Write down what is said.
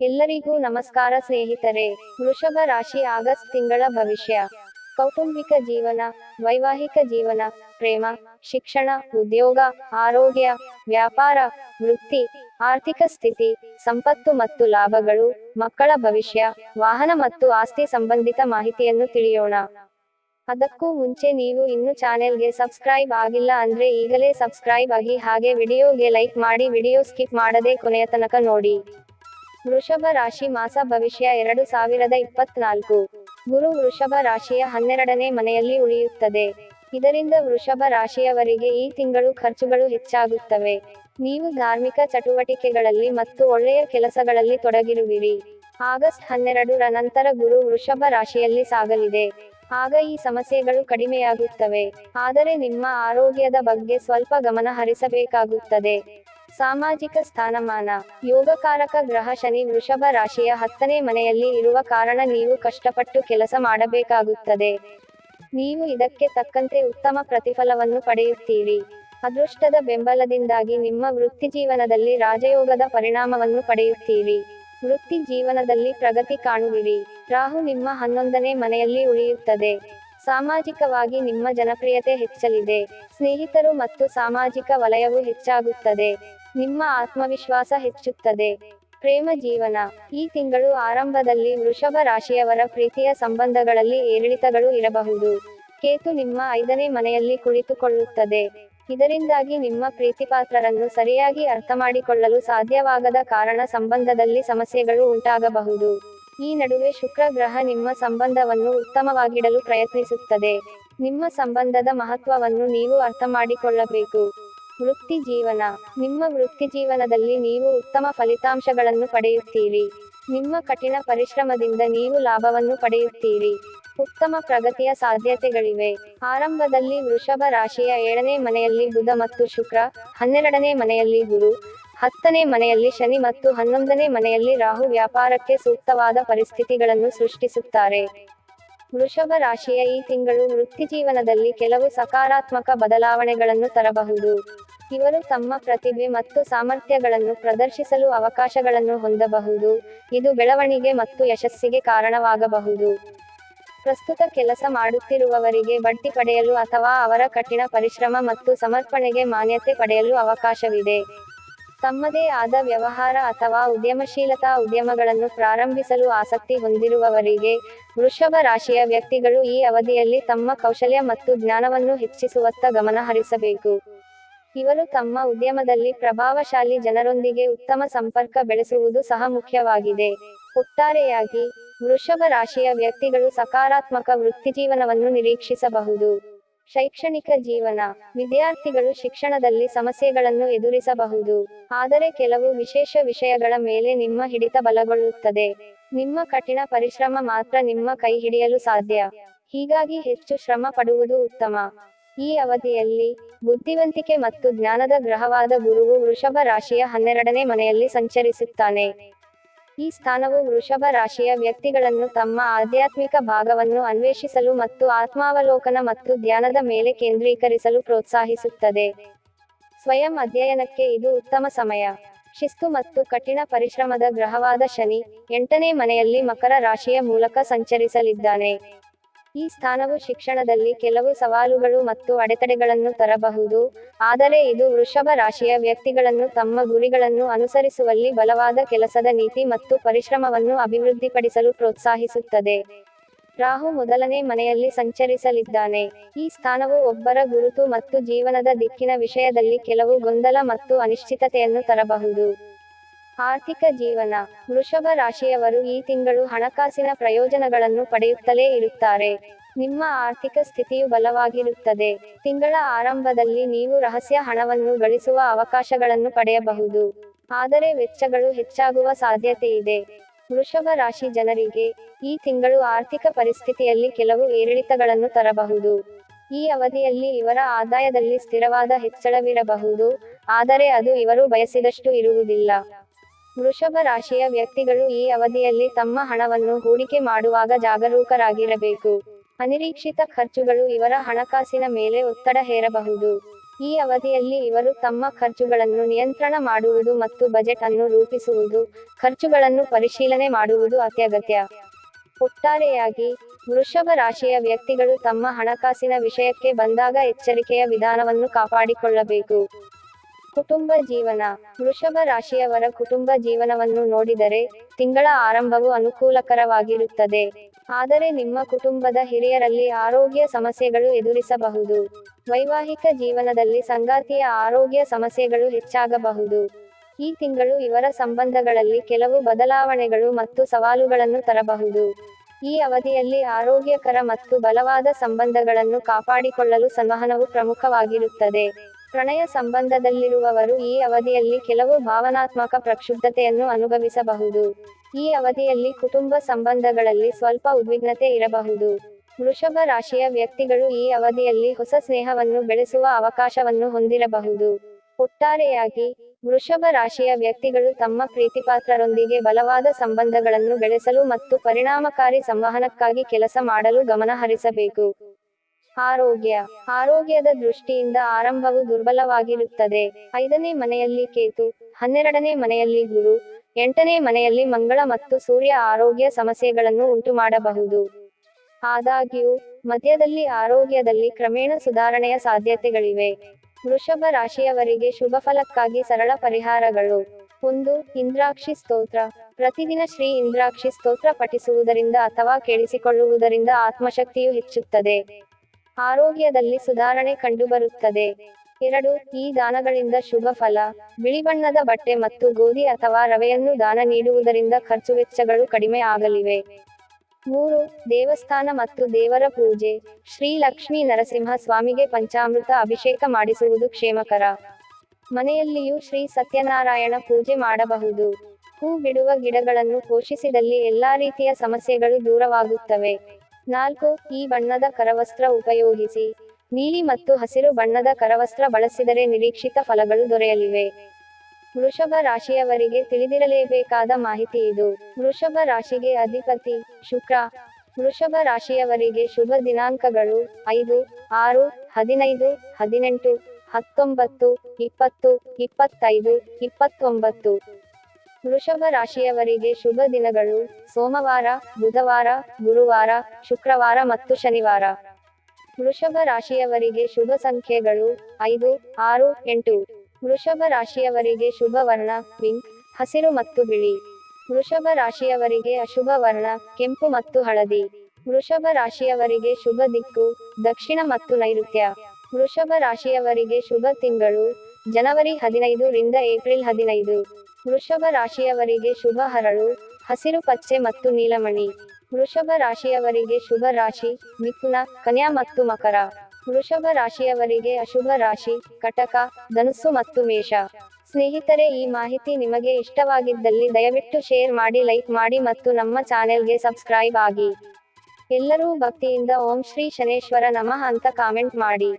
ಎಲ್ಲರಿಗೂ ನಮಸ್ಕಾರ ಸ್ನೇಹಿತರೆ. ವೃಷಭ ರಾಶಿ ಆಗಸ್ಟ್ ತಿಂಗಳ ಭವಿಷ್ಯ. ಕೌಟುಂಬಿಕ ಜೀವನ, ವೈವಾಹಿಕ ಜೀವನ, ಪ್ರೇಮ, ಶಿಕ್ಷಣ, ಉದ್ಯೋಗ, ಆರೋಗ್ಯ, ವ್ಯಾಪಾರ, ವೃತ್ತಿ, ಆರ್ಥಿಕ ಸ್ಥಿತಿ, ಸಂಪತ್ತು ಮತ್ತು ಲಾಭಗಳು, ಮಕ್ಕಳ ಭವಿಷ್ಯ, ವಾಹನ ಮತ್ತು ಆಸ್ತಿ ಸಂಬಂಧಿತ ಮಾಹಿತಿಯನ್ನು ತಿಳಿಯೋಣ. ಅದಕ್ಕೂ ಮುಂಚೆ ನೀವು ಇನ್ನು ಚಾನೆಲ್ಗೆ ಸಬ್ಸ್ಕ್ರೈಬ್ ಆಗಿಲ್ಲ ಅಂದ್ರೆ ಈಗಲೇ ಸಬ್ಸ್ಕ್ರೈಬ್ ಆಗಿ ಹಾಗೆ ವಿಡಿಯೋಗೆ ಲೈಕ್ ಮಾಡಿ ವಿಡಿಯೋ ಸ್ಕಿಪ್ ಮಾಡದೆ ಕೊನೆಯ ತನಕ ನೋಡಿ. ವೃಷಭ ರಾಶಿ ಮಾಸ ಭವಿಷ್ಯ ಎರಡು ಸಾವಿರದ ಇಪ್ಪತ್ನಾಲ್ಕು. ಗುರು ವೃಷಭ ರಾಶಿಯ ಹನ್ನೆರಡನೇ ಮನೆಯಲ್ಲಿ ಉಳಿಯುತ್ತದೆ. ಇದರಿಂದ ವೃಷಭ ರಾಶಿಯವರಿಗೆ ಈ ತಿಂಗಳು ಖರ್ಚುಗಳು ಹೆಚ್ಚಾಗುತ್ತವೆ. ನೀವು ಧಾರ್ಮಿಕ ಚಟುವಟಿಕೆಗಳಲ್ಲಿ ಮತ್ತು ಒಳ್ಳೆಯ ಕೆಲಸಗಳಲ್ಲಿ ತೊಡಗಿರುವಿರಿ. ಆಗಸ್ಟ್ ಹನ್ನೆರಡರ ನಂತರ ಗುರು ವೃಷಭ ರಾಶಿಯಲ್ಲಿ ಸಾಗಲಿದೆ. ಆಗ ಈ ಸಮಸ್ಯೆಗಳು ಕಡಿಮೆಯಾಗುತ್ತವೆ. ಆದರೆ ನಿಮ್ಮ ಆರೋಗ್ಯದ ಬಗ್ಗೆ ಸ್ವಲ್ಪ ಗಮನ ಹರಿಸಬೇಕಾಗುತ್ತದೆ. ಸಾಮಾಜಿಕ ಸ್ಥಾನಮಾನ. ಯೋಗಕಾರಕ ಗ್ರಹ ಶನಿ ವೃಷಭ ರಾಶಿಯ ಹತ್ತನೇ ಮನೆಯಲ್ಲಿ ಇರುವ ಕಾರಣ ನೀವು ಕಷ್ಟಪಟ್ಟು ಕೆಲಸ ಮಾಡಬೇಕಾಗುತ್ತದೆ. ನೀವು ಇದಕ್ಕೆ ತಕ್ಕಂತೆ ಉತ್ತಮ ಪ್ರತಿಫಲವನ್ನು ಪಡೆಯುತ್ತೀರಿ. ಅದೃಷ್ಟದ ಬೆಂಬಲದಿಂದಾಗಿ ನಿಮ್ಮ ವೃತ್ತಿಜೀವನದಲ್ಲಿ ರಾಜಯೋಗದ ಪರಿಣಾಮವನ್ನು ಪಡೆಯುತ್ತೀರಿ. ವೃತ್ತಿ ಜೀವನದಲ್ಲಿ ಪ್ರಗತಿ ಕಾಣುವಿರಿ. ರಾಹು ನಿಮ್ಮ ಹನ್ನೊಂದನೇ ಮನೆಯಲ್ಲಿ ಉಳಿಯುತ್ತದೆ. ಸಾಮಾಜಿಕವಾಗಿ ನಿಮ್ಮ ಜನಪ್ರಿಯತೆ ಹೆಚ್ಚಲಿದೆ. ಸ್ನೇಹಿತರು ಮತ್ತು ಸಾಮಾಜಿಕ ವಲಯವು ಹೆಚ್ಚಾಗುತ್ತದೆ. ನಿಮ್ಮ ಆತ್ಮವಿಶ್ವಾಸ ಹೆಚ್ಚುತ್ತದೆ. ಪ್ರೇಮ ಜೀವನ. ಈ ತಿಂಗಳು ಆರಂಭದಲ್ಲಿ ವೃಷಭ ರಾಶಿಯವರ ಪ್ರೀತಿಯ ಸಂಬಂಧಗಳಲ್ಲಿ ಏರಿಳಿತಗಳು ಇರಬಹುದು. ಕೇತು ನಿಮ್ಮ ಐದನೇ ಮನೆಯಲ್ಲಿ ಕುಳಿತುಕೊಳ್ಳುತ್ತದೆ. ಇದರಿಂದಾಗಿ ನಿಮ್ಮ ಪ್ರೀತಿಪಾತ್ರರನ್ನು ಸರಿಯಾಗಿ ಅರ್ಥ ಮಾಡಿಕೊಳ್ಳಲು ಸಾಧ್ಯವಾಗದ ಕಾರಣ ಸಂಬಂಧದಲ್ಲಿ ಸಮಸ್ಯೆಗಳು ಉಂಟಾಗಬಹುದು. ಈ ನಡುವೆ ಶುಕ್ರ ಗ್ರಹ ನಿಮ್ಮ ಸಂಬಂಧವನ್ನು ಉತ್ತಮವಾಗಿಡಲು ಪ್ರಯತ್ನಿಸುತ್ತದೆ. ನಿಮ್ಮ ಸಂಬಂಧದ ಮಹತ್ವವನ್ನು ನೀವು ಅರ್ಥ ಮಾಡಿಕೊಳ್ಳಬೇಕು ವೃತ್ತಿ ಜೀವನ ನಿಮ್ಮ ವೃತ್ತಿ ಜೀವನದಲ್ಲಿ ನೀವು ಉತ್ತಮ ಫಲಿತಾಂಶಗಳನ್ನು ಪಡೆಯುತ್ತೀರಿ. ನಿಮ್ಮ ಕಠಿಣ ಪರಿಶ್ರಮದಿಂದ ನೀವು ಲಾಭವನ್ನು ಪಡೆಯುತ್ತೀರಿ. ಉತ್ತಮ ಪ್ರಗತಿಯ ಸಾಧ್ಯತೆಗಳಿವೆ. ಆರಂಭದಲ್ಲಿ ವೃಷಭ ರಾಶಿಯ ಏಳನೇ ಮನೆಯಲ್ಲಿ ಬುಧ ಮತ್ತು ಶುಕ್ರ, ಹನ್ನೆರಡನೇ ಮನೆಯಲ್ಲಿ ಗುರು, ಹತ್ತನೇ ಮನೆಯಲ್ಲಿ ಶನಿ ಮತ್ತು ಹನ್ನೊಂದನೇ ಮನೆಯಲ್ಲಿ ರಾಹು ವ್ಯಾಪಾರಕ್ಕೆ ಸೂಕ್ತವಾದ ಪರಿಸ್ಥಿತಿಗಳನ್ನು ಸೃಷ್ಟಿಸುತ್ತಾರೆ. ವೃಷಭ ರಾಶಿಯ ಈ ತಿಂಗಳು ವೃತ್ತಿಜೀವನದಲ್ಲಿ ಕೆಲವು ಸಕಾರಾತ್ಮಕ ಬದಲಾವಣೆಗಳನ್ನು ತರಬಹುದು. ಇವರು ತಮ್ಮ ಪ್ರತಿಭೆ ಮತ್ತು ಸಾಮರ್ಥ್ಯಗಳನ್ನು ಪ್ರದರ್ಶಿಸಲು ಅವಕಾಶಗಳನ್ನು ಹೊಂದಬಹುದು. ಇದು ಬೆಳವಣಿಗೆ ಮತ್ತು ಯಶಸ್ಸಿಗೆ ಕಾರಣವಾಗಬಹುದು. ಪ್ರಸ್ತುತ ಕೆಲಸ ಮಾಡುತ್ತಿರುವವರಿಗೆ ಬಡ್ಡಿ ಪಡೆಯಲು ಅಥವಾ ಅವರ ಕಠಿಣ ಪರಿಶ್ರಮ ಮತ್ತು ಸಮರ್ಪಣೆಗೆ ಮಾನ್ಯತೆ ಪಡೆಯಲು ಅವಕಾಶವಿದೆ. ತಮ್ಮದೇ ಆದ ವ್ಯವಹಾರ ಅಥವಾ ಉದ್ಯಮಶೀಲತಾ ಉದ್ಯಮಗಳನ್ನು ಪ್ರಾರಂಭಿಸಲು ಆಸಕ್ತಿ ಹೊಂದಿರುವವರಿಗೆ ವೃಷಭ ರಾಶಿಯ ವ್ಯಕ್ತಿಗಳು ಈ ಅವಧಿಯಲ್ಲಿ ತಮ್ಮ ಕೌಶಲ್ಯ ಮತ್ತು ಜ್ಞಾನವನ್ನು ಹೆಚ್ಚಿಸುವತ್ತ ಗಮನ ಹರಿಸಬೇಕು. ಇವರು ತಮ್ಮ ಉದ್ಯಮದಲ್ಲಿ ಪ್ರಭಾವಶಾಲಿ ಜನರೊಂದಿಗೆ ಉತ್ತಮ ಸಂಪರ್ಕ ಬೆಳೆಸುವುದು ಸಹ ಮುಖ್ಯವಾಗಿದೆ. ಒಟ್ಟಾರೆಯಾಗಿ, ವೃಷಭ ರಾಶಿಯ ವ್ಯಕ್ತಿಗಳು ಸಕಾರಾತ್ಮಕ ವೃತ್ತಿಜೀವನವನ್ನು ನಿರೀಕ್ಷಿಸಬಹುದು. ಶೈಕ್ಷಣಿಕ ಜೀವನ, ವಿದ್ಯಾರ್ಥಿಗಳು ಶಿಕ್ಷಣದಲ್ಲಿ ಸಮಸ್ಯೆಗಳನ್ನು ಎದುರಿಸಬಹುದು. ಆದರೆ ಕೆಲವು ವಿಶೇಷ ವಿಷಯಗಳ ಮೇಲೆ ನಿಮ್ಮ ಹಿಡಿತ ಬಲಗೊಳ್ಳುತ್ತದೆ. ನಿಮ್ಮ ಕಠಿಣ ಪರಿಶ್ರಮ ಮಾತ್ರ ನಿಮ್ಮ ಕೈ ಹಿಡಿಯಲು ಸಾಧ್ಯ. ಹೀಗಾಗಿ ಹೆಚ್ಚು ಶ್ರಮ ಪಡುವುದು ಉತ್ತಮ. ಈ ಅವಧಿಯಲ್ಲಿ ಬುದ್ಧಿವಂತಿಕೆ ಮತ್ತು ಜ್ಞಾನದ ಗ್ರಹವಾದ ಗುರುವು ವೃಷಭ ರಾಶಿಯ ಹನ್ನೆರಡನೇ ಮನೆಯಲ್ಲಿ ಸಂಚರಿಸುತ್ತಾನೆ. ಈ ಸ್ಥಾನವು ವೃಷಭ ರಾಶಿಯ ವ್ಯಕ್ತಿಗಳನ್ನು ತಮ್ಮ ಆಧ್ಯಾತ್ಮಿಕ ಭಾಗವನ್ನು ಅನ್ವೇಷಿಸಲು ಮತ್ತು ಆತ್ಮಾವಲೋಕನ ಮತ್ತು ಧ್ಯಾನದ ಮೇಲೆ ಕೇಂದ್ರೀಕರಿಸಲು ಪ್ರೋತ್ಸಾಹಿಸುತ್ತದೆ. ಸ್ವಯಂ ಅಧ್ಯಯನಕ್ಕೆ ಇದು ಉತ್ತಮ ಸಮಯ. ಶಿಸ್ತು ಮತ್ತು ಕಠಿಣ ಪರಿಶ್ರಮದ ಗ್ರಹವಾದ ಶನಿ ಎಂಟನೇ ಮನೆಯಲ್ಲಿ ಮಕರ ರಾಶಿಯ ಮೂಲಕ ಸಂಚರಿಸಲಿದ್ದಾನೆ. ಈ ಸ್ಥಾನವು ಶಿಕ್ಷಣದಲ್ಲಿ ಕೆಲವು ಸವಾಲುಗಳು ಮತ್ತು ಅಡೆತಡೆಗಳನ್ನು ತರಬಹುದು, ಆದರೆ ಇದು ವೃಷಭ ರಾಶಿಯ ವ್ಯಕ್ತಿಗಳನ್ನು ತಮ್ಮ ಗುರಿಗಳನ್ನು ಅನುಸರಿಸುವಲ್ಲಿ ಬಲವಾದ ಕೆಲಸದ ನೀತಿ ಮತ್ತು ಪರಿಶ್ರಮವನ್ನು ಅಭಿವೃದ್ಧಿಪಡಿಸಲು ಪ್ರೋತ್ಸಾಹಿಸುತ್ತದೆ. ರಾಹು ಮೊದಲನೇ ಮನೆಯಲ್ಲಿ ಸಂಚರಿಸಲಿದ್ದಾನೆ. ಈ ಸ್ಥಾನವು ಒಬ್ಬರ ಗುರುತು ಮತ್ತು ಜೀವನದ ದಿಕ್ಕಿನ ವಿಷಯದಲ್ಲಿ ಕೆಲವು ಗೊಂದಲ ಮತ್ತು ಅನಿಶ್ಚಿತತೆಯನ್ನು ತರಬಹುದು. ಆರ್ಥಿಕ ಜೀವನ. ವೃಷಭ ರಾಶಿಯವರು ಈ ತಿಂಗಳು ಹಣಕಾಸಿನ ಪ್ರಯೋಜನಗಳನ್ನು ಪಡೆಯುತ್ತಲೇ ಇರುತ್ತಾರೆ. ನಿಮ್ಮ ಆರ್ಥಿಕ ಸ್ಥಿತಿಯು ಬಲವಾಗಿರುತ್ತದೆ. ತಿಂಗಳ ಆರಂಭದಲ್ಲಿ ನೀವು ರಹಸ್ಯ ಹಣವನ್ನು ಗಳಿಸುವ ಅವಕಾಶಗಳನ್ನು ಪಡೆಯಬಹುದು. ಆದರೆ ವೆಚ್ಚಗಳು ಹೆಚ್ಚಾಗುವ ಸಾಧ್ಯತೆ ಇದೆ ವೃಷಭ ರಾಶಿ ಜನರಿಗೆ ಈ ತಿಂಗಳು ಆರ್ಥಿಕ ಪರಿಸ್ಥಿತಿಯಲ್ಲಿ ಕೆಲವು ಏರಿಳಿತಗಳನ್ನು ತರಬಹುದು. ಈ ಅವಧಿಯಲ್ಲಿ ಇವರ ಆದಾಯದಲ್ಲಿ ಸ್ಥಿರವಾದ ಹೆಚ್ಚಳವಿರಬಹುದು. ಆದರೆ ಅದು ಇವರು ಬಯಸಿದಷ್ಟು ಇರುವುದಿಲ್ಲ. ವೃಷಭ ರಾಶಿಯ ವ್ಯಕ್ತಿಗಳು ಈ ಅವಧಿಯಲ್ಲಿ ತಮ್ಮ ಹಣವನ್ನು ಹೂಡಿಕೆ ಮಾಡುವಾಗ ಜಾಗರೂಕರಾಗಿರಬೇಕು. ಅನಿರೀಕ್ಷಿತ ಖರ್ಚುಗಳು ಇವರ ಹಣಕಾಸಿನ ಮೇಲೆ ಒತ್ತಡ ಹೇರಬಹುದು. ಈ ಅವಧಿಯಲ್ಲಿ ಇವರು ತಮ್ಮ ಖರ್ಚುಗಳನ್ನು ನಿಯಂತ್ರಣ ಮಾಡುವುದು ಮತ್ತು ಬಜೆಟ್ ಅನ್ನು ರೂಪಿಸುವುದು, ಖರ್ಚುಗಳನ್ನು ಪರಿಶೀಲನೆ ಮಾಡುವುದು ಅತ್ಯಗತ್ಯ. ಒಟ್ಟಾರೆಯಾಗಿ, ವೃಷಭ ರಾಶಿಯ ವ್ಯಕ್ತಿಗಳು ತಮ್ಮ ಹಣಕಾಸಿನ ವಿಷಯಕ್ಕೆ ಬಂದಾಗ ಎಚ್ಚರಿಕೆಯ ವಿಧಾನವನ್ನು ಕಾಪಾಡಿಕೊಳ್ಳಬೇಕು. ಕುಟುಂಬ ಜೀವನ. ವೃಷಭ ರಾಶಿಯವರ ಕುಟುಂಬ ಜೀವನವನ್ನು ನೋಡಿದರೆ ತಿಂಗಳ ಆರಂಭವು ಅನುಕೂಲಕರವಾಗಿರುತ್ತದೆ. ಆದರೆ ನಿಮ್ಮ ಕುಟುಂಬದ ಹಿರಿಯರಲ್ಲಿ ಆರೋಗ್ಯ ಸಮಸ್ಯೆಗಳು ಎದುರಿಸಬಹುದು. ವೈವಾಹಿಕ ಜೀವನದಲ್ಲಿ ಸಂಗಾತಿಯ ಆರೋಗ್ಯ ಸಮಸ್ಯೆಗಳು ಹೆಚ್ಚಾಗಬಹುದು. ಈ ತಿಂಗಳು ಇವರ ಸಂಬಂಧಗಳಲ್ಲಿ ಕೆಲವು ಬದಲಾವಣೆಗಳು ಮತ್ತು ಸವಾಲುಗಳನ್ನು ತರಬಹುದು. ಈ ಅವಧಿಯಲ್ಲಿ ಆರೋಗ್ಯಕರ ಮತ್ತು ಬಲವಾದ ಸಂಬಂಧಗಳನ್ನು ಕಾಪಾಡಿಕೊಳ್ಳಲು ಸಂವಹನವು ಪ್ರಮುಖವಾಗಿರುತ್ತದೆ. ಪ್ರಣಯ ಸಂಬಂಧದಲ್ಲಿರುವವರು ಈ ಅವಧಿಯಲ್ಲಿ ಕೆಲವು ಭಾವನಾತ್ಮಕ ಪ್ರಕ್ಷುಬ್ಧತೆಯನ್ನು ಅನುಭವಿಸಬಹುದು. ಈ ಅವಧಿಯಲ್ಲಿ ಕುಟುಂಬ ಸಂಬಂಧಗಳಲ್ಲಿ ಸ್ವಲ್ಪ ಉದ್ವಿಗ್ನತೆ ಇರಬಹುದು. ವೃಷಭ ರಾಶಿಯ ವ್ಯಕ್ತಿಗಳು ಈ ಅವಧಿಯಲ್ಲಿ ಹೊಸ ಸ್ನೇಹವನ್ನು ಬೆಳೆಸುವ ಅವಕಾಶವನ್ನು ಹೊಂದಿರಬಹುದು. ಒಟ್ಟಾರೆಯಾಗಿ, ವೃಷಭ ರಾಶಿಯ ವ್ಯಕ್ತಿಗಳು ತಮ್ಮ ಪ್ರೀತಿಪಾತ್ರರೊಂದಿಗೆ ಬಲವಾದ ಸಂಬಂಧಗಳನ್ನು ಬೆಳೆಸಲು ಮತ್ತು ಪರಿಣಾಮಕಾರಿ ಸಂವಹನಕ್ಕಾಗಿ ಕೆಲಸ ಮಾಡಲು ಗಮನ ಹರಿಸಬೇಕು ಆರೋಗ್ಯ. ಆರೋಗ್ಯದ ದೃಷ್ಟಿಯಿಂದ ಆರಂಭವು ದುರ್ಬಲವಾಗಿರುತ್ತದೆ. ಐದನೇ ಮನೆಯಲ್ಲಿ ಕೇತು, ಹನ್ನೆರಡನೇ ಮನೆಯಲ್ಲಿ ಗುರು, ಎಂಟನೇ ಮನೆಯಲ್ಲಿ ಮಂಗಳ ಮತ್ತು ಸೂರ್ಯ ಆರೋಗ್ಯ ಸಮಸ್ಯೆಗಳನ್ನು ಉಂಟುಮಾಡಬಹುದು. ಆದಾಗ್ಯೂ, ಮಧ್ಯದಲ್ಲಿ ಆರೋಗ್ಯದಲ್ಲಿ ಕ್ರಮೇಣ ಸುಧಾರಣೆಯ ಸಾಧ್ಯತೆಗಳಿವೆ. ವೃಷಭ ರಾಶಿಯವರಿಗೆ ಶುಭ ಫಲಕ್ಕಾಗಿ ಸರಳ ಪರಿಹಾರಗಳು. ಒಂದು, ಇಂದ್ರಾಕ್ಷಿ ಸ್ತೋತ್ರ. ಪ್ರತಿದಿನ ಶ್ರೀ ಇಂದ್ರಾಕ್ಷಿ ಸ್ತೋತ್ರ ಪಠಿಸುವುದರಿಂದ ಅಥವಾ ಕೇಳಿಸಿಕೊಳ್ಳುವುದರಿಂದ ಆತ್ಮಶಕ್ತಿಯು ಹೆಚ್ಚುತ್ತದೆ. ಆರೋಗ್ಯದಲ್ಲಿ ಸುಧಾರಣೆ ಕಂಡುಬರುತ್ತದೆ. ಎರಡು, ಈ ದಾನಗಳಿಂದ ಶುಭ ಫಲ. ಬಿಳಿಬಣ್ಣದ ಬಟ್ಟೆ ಮತ್ತು ಗೋಧಿ ಅಥವಾ ರವೆಯನ್ನು ದಾನ ನೀಡುವುದರಿಂದ ಖರ್ಚು ವೆಚ್ಚಗಳು ಕಡಿಮೆ ಆಗಲಿವೆ. ಮೂರು, ದೇವಸ್ಥಾನ ಮತ್ತು ದೇವರ ಪೂಜೆ. ಶ್ರೀ ಲಕ್ಷ್ಮೀ ನರಸಿಂಹ ಸ್ವಾಮಿಗೆ ಪಂಚಾಮೃತ ಅಭಿಷೇಕ ಮಾಡಿಸುವುದು ಕ್ಷೇಮಕರ. ಮನೆಯಲ್ಲಿಯೂ ಶ್ರೀ ಸತ್ಯನಾರಾಯಣ ಪೂಜೆ ಮಾಡಬಹುದು. ಹೂ ಬಿಡುವ ಗಿಡಗಳನ್ನು ಪೋಷಿಸಿದಲ್ಲಿ ಎಲ್ಲಾ ರೀತಿಯ ಸಮಸ್ಯೆಗಳು ದೂರವಾಗುತ್ತವೆ. ನಾಲ್ಕು, ಈ ಬಣ್ಣದ ಕರವಸ್ತ್ರ ಉಪಯೋಗಿಸಿ. ನೀಲಿ ಮತ್ತು ಹಸಿರು ಬಣ್ಣದ ಕರವಸ್ತ್ರ ಬಳಸಿದರೆ ನಿರೀಕ್ಷಿತ ಫಲಗಳು ದೊರೆಯಲಿವೆ. ವೃಷಭ ರಾಶಿಯವರಿಗೆ ತಿಳಿದಿರಲೇಬೇಕಾದ ಮಾಹಿತಿ ಇದು. ವೃಷಭ ರಾಶಿಗೆ ಅಧಿಪತಿ, ಶುಕ್ರ. ವೃಷಭ ರಾಶಿಯವರಿಗೆ ಶುಭ ದಿನಾಂಕಗಳು ಐದು, ಆರು, ಹದಿನೈದು, ಹದಿನೆಂಟು, ಹತ್ತೊಂಬತ್ತು, ಇಪ್ಪತ್ತು, ಇಪ್ಪತ್ತೈದು, ಇಪ್ಪತ್ತೊಂಬತ್ತು. ವೃಷಭ ರಾಶಿಯವರಿಗೆ ಶುಭ ದಿನಗಳು. ಸೋಮವಾರ, ಬುಧವಾರ, ಗುರುವಾರ, ಶುಕ್ರವಾರ ಮತ್ತು ಶನಿವಾರ. ವೃಷಭ ರಾಶಿಯವರಿಗೆ ಶುಭ ಸಂಖ್ಯೆಗಳು ಐದು, ಆರು, ಎಂಟು. ವೃಷಭ ರಾಶಿಯವರಿಗೆ ಶುಭ ವರ್ಣ, ಪಿಂಕ್, ಹಸಿರು ಮತ್ತು ಬಿಳಿ. ವೃಷಭ ರಾಶಿಯವರಿಗೆ ಅಶುಭ ವರ್ಣ, ಕೆಂಪು ಮತ್ತು ಹಳದಿ. ವೃಷಭ ರಾಶಿಯವರಿಗೆ ಶುಭ ದಿಕ್ಕು, ದಕ್ಷಿಣ ಮತ್ತು ನೈಋತ್ಯ. ವೃಷಭ ರಾಶಿಯವರಿಗೆ ಶುಭ ತಿಂಗಳು, ಜನವರಿ ಹದಿನೈದು ರಿಂದ ಏಪ್ರಿಲ್ ಹದಿನೈದು. ವೃಷಭ ರಾಶಿಯವರಿಗೆ ಶುಭ ಹರಳು, ಹಸಿರು ಪಚ್ಚೆ ಮತ್ತು ನೀಲಮಣಿ. ವೃಷಭ ರಾಶಿಯವರಿಗೆ ಶುಭ ರಾಶಿ, ಮಿಥುನ, ಕನ್ಯಾ ಮತ್ತು ಮಕರ. ವೃಷಭ ರಾಶಿಯವರಿಗೆ ಅಶುಭ ರಾಶಿ, ಕಟಕ, ಧನುಸ್ಸು ಮತ್ತು ಮೇಷ. ಸ್ನೇಹಿತರೆ, ಈ ಮಾಹಿತಿ ನಿಮಗೆ ಇಷ್ಟವಾಗಿದ್ದಲ್ಲಿ ದಯವಿಟ್ಟು ಶೇರ್ ಮಾಡಿ, ಲೈಕ್ ಮಾಡಿ ಮತ್ತು ನಮ್ಮ ಚಾನೆಲ್ಗೆ ಸಬ್ಸ್ಕ್ರೈಬ್ ಆಗಿ. ಎಲ್ಲರೂ ಭಕ್ತಿಯಿಂದ ಓಂ ಶ್ರೀ ಶನೇಶ್ವರ ನಮಃ ಅಂತ ಕಾಮೆಂಟ್ ಮಾಡಿ.